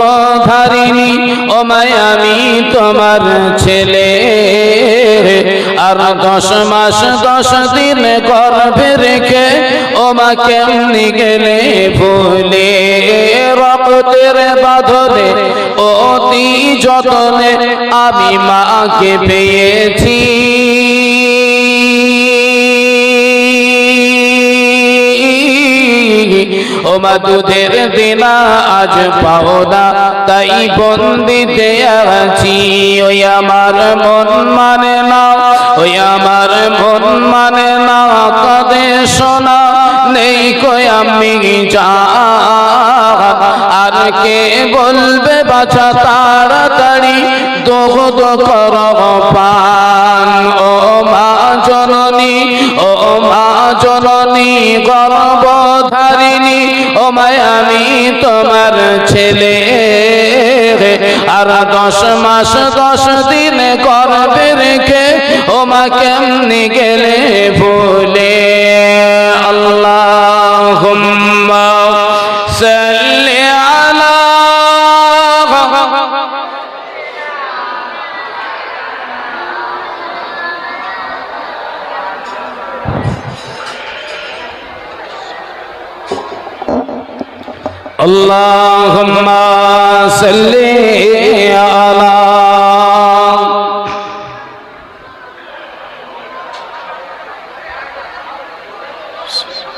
গর্ভধারিণী ও মায়, আমি তোমার ছেলে। আর দশ মাস, দশ দিন গর্ভে রেখে ও মা কেমনি গেলে ভুলে। রক্তের বাঁধনে, অতি যতনে আমি মাকে পেয়েছি। ও মা দুধের দিনা আজ পাও না তাই বন্দিতে আছি, ওই আমার মন মানে না, ওই আমার মন মানে না কদে শোনা, নেই কই আমি যা। আর কে বলবে, বাছা তাড়াতাড়ি দোহদ কর পান। ও মা জননী, ও মা জননী গর্ভধারিণী আমি তোমার ছেলে আর দশ মাস, দশ দিন করবে রেখে ও মা কেমনি গেলে ভুলে? আল্লাহ সাল্লি اللهم صل